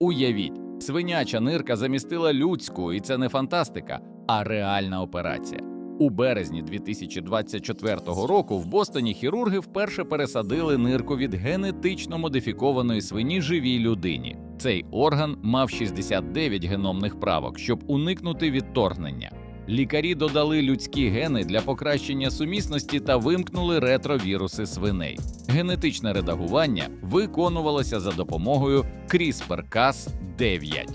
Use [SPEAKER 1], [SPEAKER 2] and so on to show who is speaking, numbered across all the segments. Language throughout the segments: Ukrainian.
[SPEAKER 1] Уявіть, свиняча нирка замістила людську, і це не фантастика, а реальна операція. У березні 2024 року в Бостоні хірурги вперше пересадили нирку від генетично модифікованої свині живій людині. Цей орган мав 69 геномних правок, щоб уникнути відторгнення. Лікарі додали людські гени для покращення сумісності та вимкнули ретровіруси свиней. Генетичне редагування виконувалося за допомогою CRISPR-Cas9.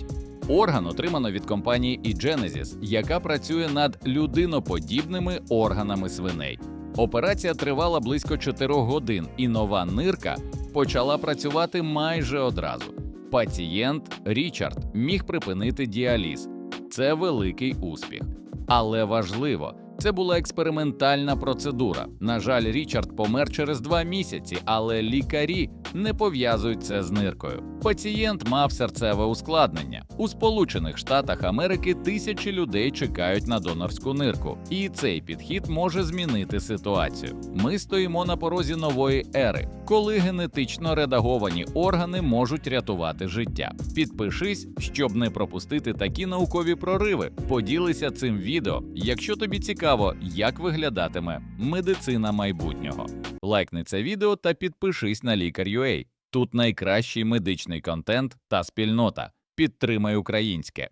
[SPEAKER 1] Орган отримано від компанії eGenesis, яка працює над людиноподібними органами свиней. Операція тривала близько 4 годин, і нова нирка почала працювати майже одразу. Пацієнт Річард міг припинити діаліз. Це великий успіх. Але важливо, це була експериментальна процедура. На жаль, Річард помер через два місяці, але лікарі не пов'язують це з ниркою. Пацієнт мав серцеве ускладнення. У Сполучених Штатах Америки тисячі людей чекають на донорську нирку, і цей підхід може змінити ситуацію. Ми стоїмо на порозі нової ери, коли генетично редаговані органи можуть рятувати життя. Підпишись, щоб не пропустити такі наукові прориви. Поділися цим відео, якщо тобі цікаво, як виглядатиме медицина майбутнього. Лайкни це відео та підпишись на лікар.ua. Тут найкращий медичний контент та спільнота. Підтримай українське.